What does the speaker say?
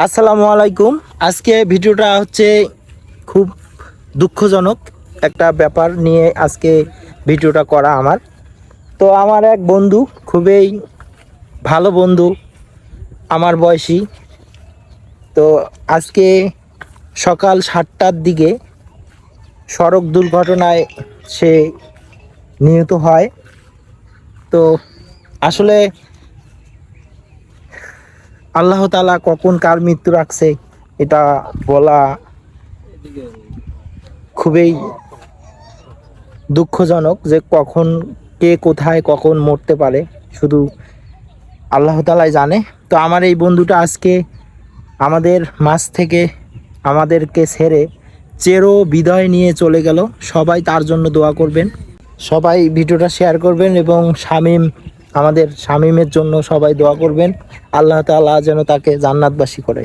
আসসালামু আলাইকুম। আজকে ভিডিওটা হচ্ছে খুব দুঃখজনক একটা ব্যাপার নিয়ে আজকে ভিডিওটা করা আমার। তো আমার এক বন্ধু, খুবই ভালো বন্ধু, আমার বয়সী। তো আজকে সকাল সাতটার দিকে সড়ক দুর্ঘটনায় সে নিহত হয়। তো আসলে আল্লাহ তালা কখন কার মৃত্যু রাখছে, এটা বলা খুবই দুঃখজনক যে কখন কে কোথায় কখন মরতে পারে, শুধু আল্লাহ তালাই জানে। তো আমার এই বন্ধুটা আজকে আমাদের মাছ থেকে আমাদেরকে ছেড়ে চেরো বিদায় নিয়ে চলে গেল। সবাই তার জন্য দোয়া করবেন। সবাই ভিডিওটা শেয়ার করবেন এবং শামিম আমাদের শামীমের জন্য সবাই দোয়া করবেন। আল্লাহ তালা যেন তাকে জান্নাতবাসী করে।